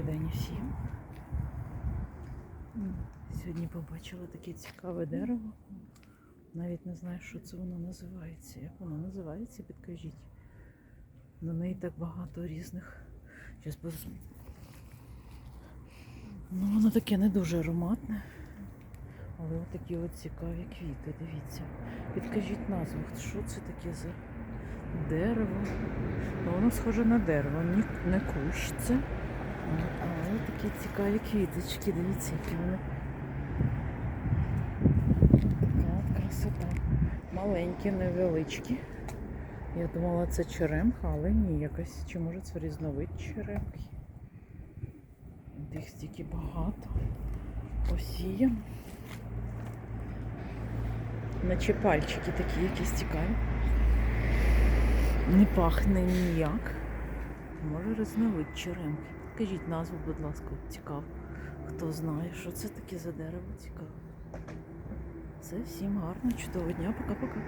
Добрий день усім. М, Сьогодні побачила таке цікаве дерево. Навіть не знаю, що це воно називається. Як воно називається, підкажіть. На неї так багато різних. Щас поз... Ну, воно таке не дуже ароматне. Але от такі от цікаві квіти, дивіться. Підкажіть назву, що це таке за дерево? Ну, воно схоже на дерево, не кущ це. Але такі цікаві квіточки, дивіться, які вони. Така от красота. Маленькі, невеличкі. Я думала, це черемха, але ні, якась, чи може це різновид черемхи. Їх стільки багато. Осіян. Наче пальчики такі якісь цікаві. Не пахне ніяк. Може різновид черемхи. Кажіть назву, будь ласка, цікаво. Хто знає, що це таке за дерево цікаво. Це всім гарно, чудового дня, пока-пока.